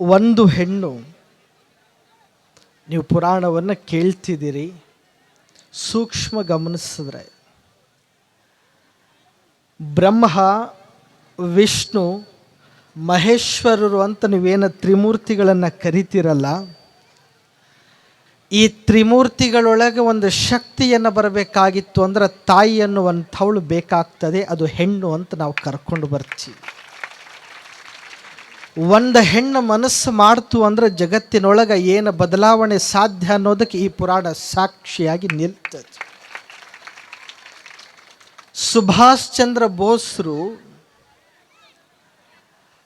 ಒಂದು ಹೆಣ್ಣು, ನೀವು ಪುರಾಣವನ್ನು ಕೇಳ್ತಿದ್ದೀರಿ, ಸೂಕ್ಷ್ಮ ಗಮನಿಸಿದ್ರೆ. ಬ್ರಹ್ಮ, ವಿಷ್ಣು, ಮಹೇಶ್ವರರು ಅಂತ ನೀವೇನು ತ್ರಿಮೂರ್ತಿಗಳನ್ನು ಕರಿತೀರಲ್ಲ, ಈ ತ್ರಿಮೂರ್ತಿಗಳೊಳಗೆ ಒಂದು ಶಕ್ತಿಯನ್ನು ಬರಬೇಕಾಗಿತ್ತು ಅಂದ್ರೆ ತಾಯಿ ಅನ್ನುವಂಥವಳು ಬೇಕಾಗ್ತದೆ, ಅದು ಹೆಣ್ಣು ಅಂತ ನಾವು ಕರ್ಕೊಂಡು ಬರ್ತೀವಿ. ಒಂದು ಹೆಣ್ಣು ಮನಸ್ಸು ಮಾಡ್ತು ಅಂದರೆ ಜಗತ್ತಿನೊಳಗೆ ಏನು ಬದಲಾವಣೆ ಸಾಧ್ಯ ಅನ್ನೋದಕ್ಕೆ ಈ ಪುರಾಣ ಸಾಕ್ಷಿಯಾಗಿ ನಿಲ್ತದೆ ಸುಭಾಷ್ ಚಂದ್ರ ಬೋಸ್ರು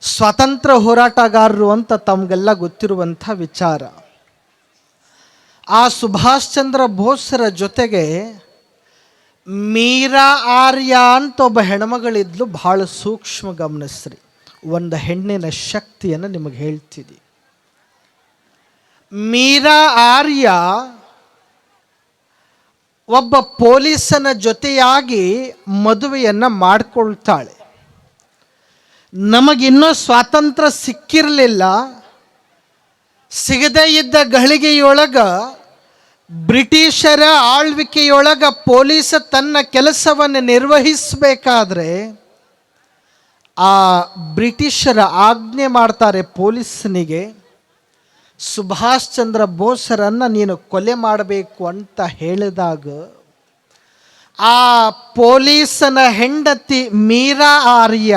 ಸ್ವತಂತ್ರ ಹೋರಾಟಗಾರರು ಅಂತ ತಮಗೆಲ್ಲ ಗೊತ್ತಿರುವಂಥ ವಿಚಾರ. ಆ ಸುಭಾಷ್ ಚಂದ್ರ ಬೋಸ್ರ ಜೊತೆಗೆ ಮೀರಾ ಆರ್ಯ ಅಂತ ಒಬ್ಬ ಹೆಣ್ಮಗಳಿದ್ಲು, ಭಾಳ ಸೂಕ್ಷ್ಮ ಗಮನಿಸ್ರಿ. ಒಂದು ಹೆಣ್ಣಿನ ಶಕ್ತಿಯನ್ನು ನಿಮಗೆ ಹೇಳ್ತಿದ್ದಿ ಮೀರಾ ಆರ್ಯ ಒಬ್ಬ ಪೊಲೀಸನ ಜೊತೆಯಾಗಿ ಮದುವೆಯನ್ನು ಮಾಡಿಕೊಳ್ತಾಳೆ. ನಮಗಿನ್ನೂ ಸ್ವಾತಂತ್ರ್ಯ ಸಿಕ್ಕಿರಲಿಲ್ಲ. ಸಿಗದೇ ಇದ್ದ ಗಳಿಗೆಯೊಳಗ ಬ್ರಿಟಿಷರ ಆಳ್ವಿಕೆಯೊಳಗ ಪೊಲೀಸ ತನ್ನ ಕೆಲಸವನ್ನು ನಿರ್ವಹಿಸಬೇಕಾದ್ರೆ ಆ ಬ್ರಿಟಿಷರ ಆಜ್ಞೆ ಮಾಡ್ತಾರೆ ಪೊಲೀಸನಿಗೆ, ಸುಭಾಷ್ ಚಂದ್ರ ಬೋಸರನ್ನು ನೀನು ಕೊಲೆ ಮಾಡಬೇಕು ಅಂತ ಹೇಳಿದಾಗ, ಆ ಪೊಲೀಸನ ಹೆಂಡತಿ ಮೀರಾ ಆರ್ಯ,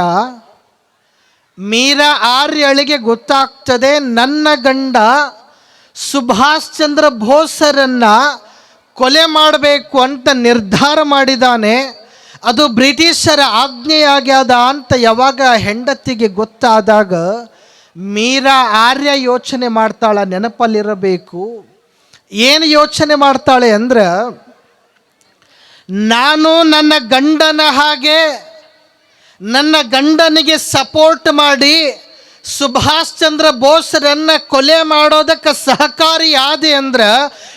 ಮೀರಾ ಆರ್ಯಳಿಗೆ ಗೊತ್ತಾಗ್ತದೆ ನನ್ನ ಗಂಡ ಸುಭಾಷ್ ಚಂದ್ರ ಬೋಸರನ್ನು ಕೊಲೆ ಮಾಡಬೇಕು ಅಂತ ನಿರ್ಧಾರ ಮಾಡಿದ್ದಾನೆ ಅದು ಬ್ರಿಟಿಷರ ಆಜ್ಞೆಯಾಗ್ಯದ ಅಂತ ಯಾವಾಗ ಹೆಂಡತಿಗೆ ಗೊತ್ತಾದಾಗ ಮೀರಾ ಆರ್ಯ ಯೋಚನೆ ಮಾಡ್ತಾಳೆ ನೆನಪಲ್ಲಿರಬೇಕು. ಏನು ಯೋಚನೆ ಮಾಡ್ತಾಳೆ ಅಂದ್ರೆ, ನಾನು ನನ್ನ ಗಂಡನ ಹಾಗೆ, ನನ್ನ ಗಂಡನಿಗೆ ಸಪೋರ್ಟ್ ಮಾಡಿ ಸುಭಾಷ್ ಚಂದ್ರ ಬೋಸ್ರನ್ನ ಕೊಲೆ ಮಾಡೋದಕ್ಕೆ ಸಹಕಾರಿ ಆದೆ ಅಂದ್ರೆ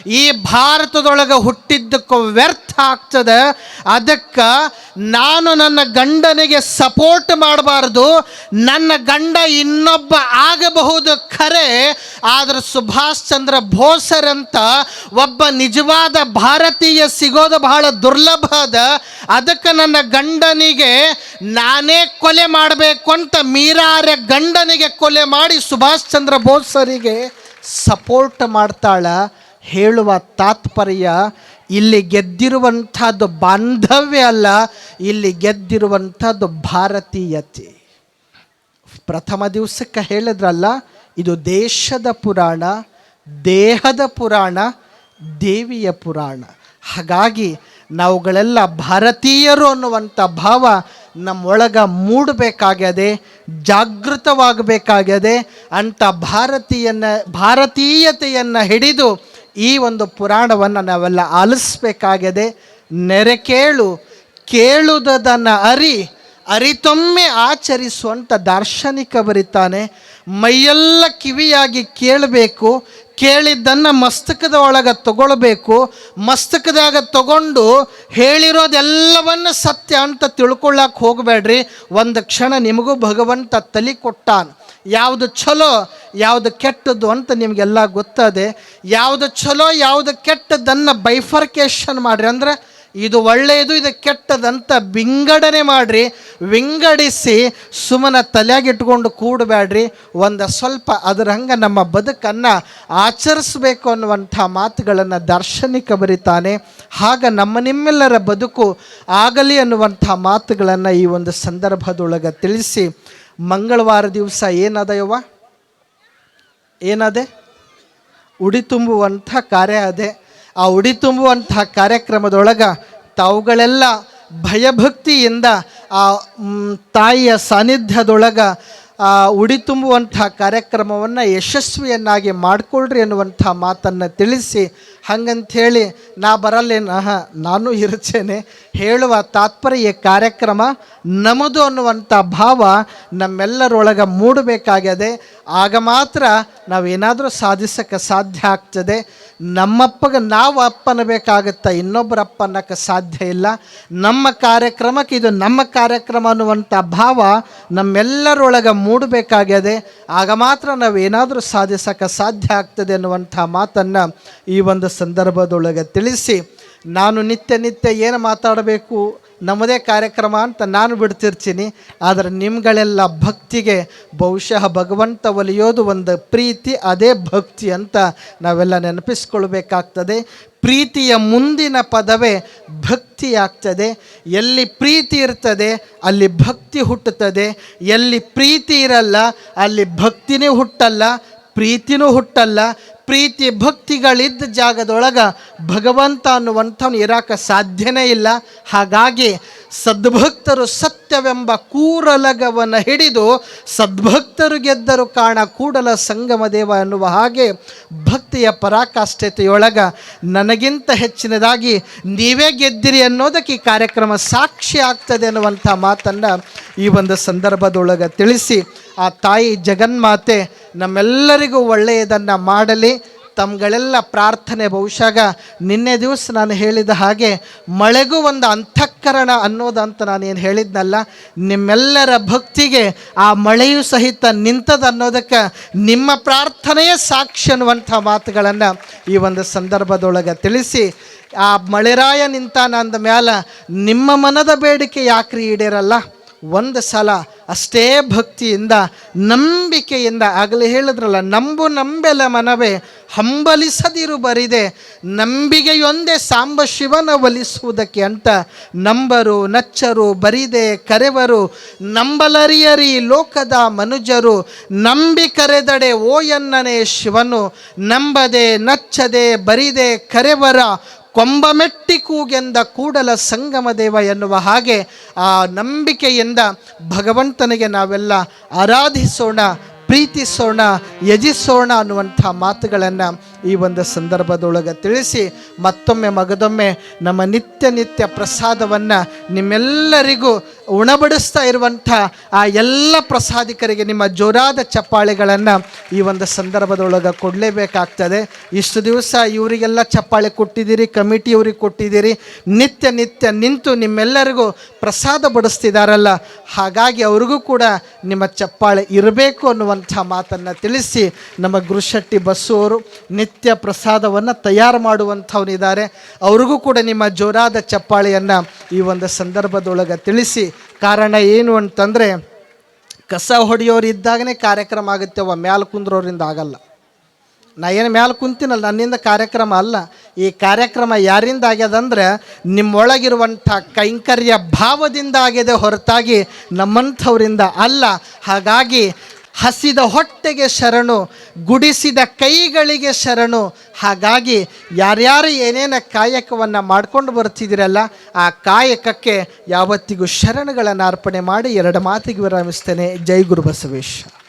ಈ ಭಾರತದೊಳಗೆ ಹುಟ್ಟಿದ್ದಕ್ಕೂ ವ್ಯರ್ಥ ಆಗ್ತದೆ. ಅದಕ್ಕೆ ನಾನು ನನ್ನ ಗಂಡನಿಗೆ ಸಪೋರ್ಟ್ ಮಾಡಬಾರ್ದು. ನನ್ನ ಗಂಡ ಇನ್ನೊಬ್ಬ ಆಗಬಹುದು ಖರೆ. ಆದ್ರೆ ಸುಭಾಷ್ ಚಂದ್ರ ಬೋಸರಂತ ಒಬ್ಬ ನಿಜವಾದ ಭಾರತೀಯ ಸಿಗೋದು ಬಹಳ ದುರ್ಲಭ ಅದ. ಅದಕ್ಕೆ ನನ್ನ ಗಂಡನಿಗೆ ನಾನೇ ಕೊಲೆ ಮಾಡಬೇಕು ಅಂತ ಮೀರಾರ ಗಂಡನಿಗೆ ಕೊಲೆ ಮಾಡಿ ಸುಭಾಷ್ ಚಂದ್ರ ಬೋಸರಿಗೆ ಸಪೋರ್ಟ್ ಮಾಡ್ತಾಳ ಹೇಳುವ ತಾತ್ಪರ್ಯ ಇಲ್ಲಿ ಗೆದ್ದಿರುವಂಥದ್ದು ಬಾಂಧವ್ಯ ಅಲ್ಲ, ಇಲ್ಲಿ ಗೆದ್ದಿರುವಂಥದ್ದು ಭಾರತೀಯತೆ. ಪ್ರಥಮ ದಿವಸಕ್ಕೆ ಹೇಳಿದ್ರಲ್ಲ, ಇದು ದೇಶದ ಪುರಾಣ, ದೇಹದ ಪುರಾಣ, ದೇವಿಯ ಪುರಾಣ. ಹಾಗಾಗಿ ನಾವುಗಳೆಲ್ಲ ಭಾರತೀಯರು ಅನ್ನುವಂಥ ಭಾವ ನಮ್ಮೊಳಗ ಮೂಡಬೇಕಾಗ್ಯದೆ, ಜಾಗೃತವಾಗಬೇಕಾಗ್ಯದೆ ಅಂತ ಭಾರತೀಯನ ಭಾರತೀಯತೆಯನ್ನು ಹಿಡಿದು ಈ ಒಂದು ಪುರಾಣವನ್ನು ನಾವೆಲ್ಲ ಆಲಿಸ್ಬೇಕಾಗಿದೆ ನೆರೆಕೇಳು ಕೇಳುವುದನ್ನು ಅರಿ, ಅರಿತೊಮ್ಮೆ ಆಚರಿಸುವಂಥ ದಾರ್ಶನಿಕ ಬರಿತಾನೆ. ಮೈಯೆಲ್ಲ ಕಿವಿಯಾಗಿ ಕೇಳಬೇಕು ಕೇಳಿದ್ದನ್ನು ಮಸ್ತಕದ ಒಳಗೆ ತಗೊಳ್ಬೇಕು, ಮಸ್ತಕದಾಗ ತಗೊಂಡು ಹೇಳಿರೋದೆಲ್ಲವನ್ನು ಸತ್ಯ ಅಂತ ತಿಳ್ಕೊಳ್ಳಕ್ಕೆ ಹೋಗಬೇಡ್ರಿ. ಒಂದು ಕ್ಷಣ ನಿಮಗೂ ಭಗವಂತ ತಲೆ ಕೊಟ್ಟಾನ. ಯಾವುದು ಚಲೋ ಯಾವುದು ಕೆಟ್ಟದ್ದು ಅಂತ ನಿಮಗೆಲ್ಲ ಗೊತ್ತದೆ. ಯಾವುದು ಚಲೋ ಯಾವುದು ಕೆಟ್ಟದ್ದನ್ನು ಬೈಫರ್ಕೇಶನ್ ಮಾಡಿರಿ. ಅಂದರೆ ಇದು ಒಳ್ಳೆಯದು, ಇದು ಕೆಟ್ಟದಂತ ವಿಂಗಡಣೆ ಮಾಡಿರಿ, ವಿಂಗಡಿಸಿ ಸುಮ್ಮನೆ ತಲೆಯಾಗಿಟ್ಕೊಂಡು ಕೂಡಬೇಡ್ರಿ ಒಂದು ಸ್ವಲ್ಪ ಅದರ ಹಂಗೆ ನಮ್ಮ ಬದುಕನ್ನು ಆಚರಿಸಬೇಕು ಅನ್ನುವಂಥ ಮಾತುಗಳನ್ನು ದಾರ್ಶನಿಕ ಬರಿತಾನೆ. ಆಗ ನಮ್ಮ ನಿಮ್ಮೆಲ್ಲರ ಬದುಕು ಆಗಲಿ ಅನ್ನುವಂಥ ಮಾತುಗಳನ್ನು ಈ ಒಂದು ಸಂದರ್ಭದೊಳಗೆ ತಿಳಿಸಿ. ಮಂಗಳವಾರ ದಿವಸ ಏನದ ಯವ್ವ ಏನದೆ? ಉಡಿ ತುಂಬುವಂಥ ಕಾರ್ಯ ಅದೇ. ಆ ಉಡಿ ತುಂಬುವಂಥ ಕಾರ್ಯಕ್ರಮದೊಳಗೆ ತಾವುಗಳೆಲ್ಲ ಭಯಭಕ್ತಿಯಿಂದ ಆ ತಾಯಿಯ ಸಾನ್ನಿಧ್ಯದೊಳಗ, ಆ, ಉಡಿ ತುಂಬುವಂಥ ಕಾರ್ಯಕ್ರಮವನ್ನು ಯಶಸ್ವಿಯನ್ನಾಗಿ ಮಾಡಿಕೊಳ್ರಿ ಅನ್ನುವಂಥ ಮಾತನ್ನು ತಿಳಿಸಿ ಹಂಗಂಥೇಳಿ ನಾ ಬರಲ್ಲೇನ? ನಾನು ಇರುತ್ತೇನೆ. ಹೇಳುವ ತಾತ್ಪರ್ಯ ಕಾರ್ಯಕ್ರಮ ನಮ್ಮದು ಅನ್ನುವಂಥ ಭಾವ ನಮ್ಮೆಲ್ಲರೊಳಗೆ ಮೂಡಬೇಕಾಗಿದೆ ಆಗ ಮಾತ್ರ ನಾವೇನಾದರೂ ಸಾಧಿಸೋಕ್ಕೆ ಸಾಧ್ಯ ಆಗ್ತದೆ. ನಮ್ಮಪ್ಪಗೆ ನಾವು ಅಪ್ಪನಬೇಕಾಗುತ್ತಾ ಇನ್ನೊಬ್ಬರ ಅನ್ನೋಕ್ಕೆ ಸಾಧ್ಯ ಇಲ್ಲ. ನಮ್ಮ ಕಾರ್ಯಕ್ರಮಕ್ಕೆ ಇದು ನಮ್ಮ ಕಾರ್ಯಕ್ರಮ ಅನ್ನುವಂಥ ಭಾವ ನಮ್ಮೆಲ್ಲರೊಳಗೆ ಮೂಡಬೇಕಾಗಿದೆ ಆಗ ಮಾತ್ರ ನಾವೇನಾದರೂ ಸಾಧಿಸೋಕ್ಕೆ ಸಾಧ್ಯ ಆಗ್ತದೆ ಅನ್ನುವಂಥ ಮಾತನ್ನು ಈ ಒಂದು ಸಂದರ್ಭದೊಳಗೆ ತಿಳಿಸಿ, ನಾನು ನಿತ್ಯ ನಿತ್ಯ ಏನು ಮಾತಾಡಬೇಕು? ನಮ್ಮದೇ ಕಾರ್ಯಕ್ರಮ ಅಂತ ನಾನು ಬಿಡ್ತಿರ್ತೀನಿ. ಆದರೆ ನಿಮ್ಗಳೆಲ್ಲ ಭಕ್ತಿಗೆ, ಬಹುಶಃ ಭಗವಂತ ಒಲಿಯೋದು ಒಂದು ಪ್ರೀತಿ, ಅದೇ ಭಕ್ತಿ ಅಂತ ನಾವೆಲ್ಲ ನೆನಪಿಸ್ಕೊಳ್ಬೇಕಾಗ್ತದೆ. ಪ್ರೀತಿಯ ಮುಂದಿನ ಪದವೇ ಭಕ್ತಿ ಆಗ್ತದೆ ಎಲ್ಲಿ ಪ್ರೀತಿ ಇರ್ತದೆ, ಅಲ್ಲಿ ಭಕ್ತಿ ಹುಟ್ಟುತ್ತದೆ. ಎಲ್ಲಿ ಪ್ರೀತಿ ಇರಲ್ಲ, ಅಲ್ಲಿ ಭಕ್ತಿನೇ ಹುಟ್ಟಲ್ಲ ಪ್ರೀತಿನೂ ಹುಟ್ಟಲ್ಲ, ಪ್ರೀತಿ ಭಕ್ತಿಗಳಿದ್ದ ಜಾಗದೊಳಗ ಭಗವಂತ ಅನ್ನುವಂಥವ್ನು ಇರಾಕ ಸಾಧ್ಯನೇ ಇಲ್ಲ. ಹಾಗಾಗಿ ಸದ್ಭಕ್ತರು ಸತ್ಯವೆಂಬ ಕೂರಲಗವನ್ನು ಹಿಡಿದು ಸದ್ಭಕ್ತರು ಗೆದ್ದರು ಕಾಣ ಕೂಡಲ ಸಂಗಮ ದೇವ ಎನ್ನುವ ಹಾಗೆ ಭಕ್ತಿಯ ಪರಾಕಾಷ್ಠತೆಯೊಳಗ ನನಗಿಂತ ಹೆಚ್ಚಿನದಾಗಿ ನೀವೇ ಗೆದ್ದಿರಿ ಅನ್ನೋದಕ್ಕೆ ಈ ಕಾರ್ಯಕ್ರಮ ಸಾಕ್ಷಿ ಆಗ್ತದೆ ಅನ್ನುವಂಥ ಮಾತನ್ನು ಈ ಒಂದು ಸಂದರ್ಭದೊಳಗೆ ತಿಳಿಸಿ, ಆ ತಾಯಿ ಜಗನ್ಮಾತೆ ನಮ್ಮೆಲ್ಲರಿಗೂ ಒಳ್ಳೆಯದನ್ನು ಮಾಡಲಿ, ತಮ್ಗಳೆಲ್ಲ ಪ್ರಾರ್ಥನೆ. ಬಹುಶಃ ನಿನ್ನೆ ದಿವಸ ನಾನು ಹೇಳಿದ ಹಾಗೆ ಮಳೆಗೂ ಒಂದು ಅಂತಃಕರಣ ಅನ್ನೋದಂತ ನಾನೇನು ಹೇಳಿದ್ನಲ್ಲ, ನಿಮ್ಮೆಲ್ಲರ ಭಕ್ತಿಗೆ ಆ ಮಳೆಯೂ ಸಹಿತ ನಿಂತದ ಅನ್ನೋದಕ್ಕೆ ನಿಮ್ಮ ಪ್ರಾರ್ಥನೆಯೇ ಸಾಕ್ಷಿ ಅನ್ನುವಂಥ ಮಾತುಗಳನ್ನು ಈ ಒಂದು ಸಂದರ್ಭದೊಳಗೆ ತಿಳಿಸಿ, ಆ ಮಳೆರಾಯ ನಿಂತಾನ ಅಂದ ಮ್ಯಾಲ ನಿಮ್ಮ ಮನದ ಬೇಡಿಕೆ ಯಾಕ್ರಿ ಈಡೇರಲ್ಲ? ಒಂದು ಸಲ ಅಷ್ಟೇ ಭಕ್ತಿಯಿಂದ, ನಂಬಿಕೆಯಿಂದ ಆಗಲೇ ಹೇಳಿದ್ರಲ್ಲ, ನಂಬು ನಂಬೆಲ ಮನವೇ, ಹಂಬಲಿಸದಿರು ಬರಿದೆ, ನಂಬಿಗೆಯೊಂದೇ ಸಾಂಬ ಶಿವನ ಒಲಿಸುವುದಕ್ಕೆ ಅಂತ ನಂಬರು, ನಚ್ಚರು, ಬರಿದೆ, ಕರೆವರು, ನಂಬಲರಿಯರಿ ಲೋಕದ ಮನುಜರು, ನಂಬಿ ಕರೆದಡೆ ಓ ಎನ್ನನೆ ಶಿವನು, ನಂಬದೆ, ನಚ್ಚದೆ, ಬರಿದೆ, ಕರೆವರ ಕೊಂಬಮೆಟ್ಟಿ ಕೂಗೆಂದ ಕೂಡಲ ಸಂಗಮ ದೇವ ಎನ್ನುವ ಹಾಗೆ ಆ ನಂಬಿಕೆಯಿಂದ ಭಗವಂತನಿಗೆ ನಾವೆಲ್ಲ ಆರಾಧಿಸೋಣ, ಪ್ರೀತಿಸೋಣ, ಯಜಿಸೋಣ ಅನ್ನುವಂಥ ಮಾತುಗಳನ್ನು ಈ ಒಂದು ಸಂದರ್ಭದೊಳಗೆ ತಿಳಿಸಿ ಮತ್ತೊಮ್ಮೆ ಮಗದೊಮ್ಮೆ ನಮ್ಮ ನಿತ್ಯ ನಿತ್ಯ ಪ್ರಸಾದವನ್ನು ನಿಮ್ಮೆಲ್ಲರಿಗೂ ಉಣಬಡಿಸ್ತಾ ಇರುವಂಥ ಆ ಎಲ್ಲ ಪ್ರಸಾದಿಕರಿಗೆ ನಿಮ್ಮ ಜೋರಾದ ಚಪ್ಪಾಳೆಗಳನ್ನು ಈ ಒಂದು ಸಂದರ್ಭದೊಳಗೆ ಕೊಡಲೇಬೇಕಾಗ್ತದೆ. ಇಷ್ಟು ದಿವಸ ಇವರಿಗೆಲ್ಲ ಚಪ್ಪಾಳೆ ಕೊಟ್ಟಿದ್ದೀರಿ ಕಮಿಟಿಯವ್ರಿಗೆ ಕೊಟ್ಟಿದ್ದೀರಿ. ನಿತ್ಯ ನಿತ್ಯ ನಿಂತು ನಿಮ್ಮೆಲ್ಲರಿಗೂ ಪ್ರಸಾದ ಬಡಿಸ್ತಿದ್ದಾರಲ್ಲ ಹಾಗಾಗಿ ಅವ್ರಿಗೂ ಕೂಡ ನಿಮ್ಮ ಚಪ್ಪಾಳೆ ಇರಬೇಕು ಅನ್ನುವಂಥ ಮಾತನ್ನು ತಿಳಿಸಿ ನಮ್ಮ ಗುರುಶೆಟ್ಟಿ ಬಸ್ಸು ಅವರು ನಿತ್ಯ ಪ್ರಸಾದವನ್ನು ತಯಾರು ಮಾಡುವಂಥವನಿದ್ದಾರೆ ಅವ್ರಿಗೂ ಕೂಡ ನಿಮ್ಮ ಜೋರಾದ ಚಪ್ಪಾಳೆಯನ್ನು ಈ ಒಂದು ಸಂದರ್ಭದೊಳಗೆ ತಿಳಿಸಿ. ಕಾರಣ ಏನು ಅಂತಂದರೆ, ಕಸ ಹೊಡೆಯೋರು ಇದ್ದಾಗನೇ ಕಾರ್ಯಕ್ರಮ ಆಗುತ್ತೆ ಅವ ಮ್ಯಾಲೆ ಕುಂದ್ರೋರಿಂದ ಆಗಲ್ಲ. ನಾ ಏನು ಮ್ಯಾಲೆ ಕುಂತೀನಲ್ಲ, ನನ್ನಿಂದ ಕಾರ್ಯಕ್ರಮ ಅಲ್ಲ. ಈ ಕಾರ್ಯಕ್ರಮ ಯಾರಿಂದ ಆಗ್ಯದಂದ್ರೆ, ನಿಮ್ಮೊಳಗಿರುವಂಥ ಕೈಂಕರ್ಯ ಭಾವದಿಂದ ಆಗಿದೆ ಹೊರತಾಗಿ ನಮ್ಮಂಥವರಿಂದ ಅಲ್ಲ. ಹಾಗಾಗಿ ಹಸಿದ ಹೊಟ್ಟೆಗೆ ಶರಣು, ಗುಡಿಸಿದ ಕೈಗಳಿಗೆ ಶರಣು. ಹಾಗಾಗಿ ಯಾರ್ಯಾರು ಏನೇನು ಕಾಯಕವನ್ನು ಮಾಡ್ಕೊಂಡು ಬರ್ತಿದ್ದೀರಲ್ಲ, ಆ ಕಾಯಕಕ್ಕೆ ಯಾವತ್ತಿಗೂ ಶರಣಗಳನ್ನು ಅರ್ಪಣೆ ಮಾಡಿ ಎರಡು ಮಾತಿಗೆ ವಿರಾಮಿಸ್ತೇನೆ. ಜೈ ಗುರು ಬಸವೇಶ್ವರ.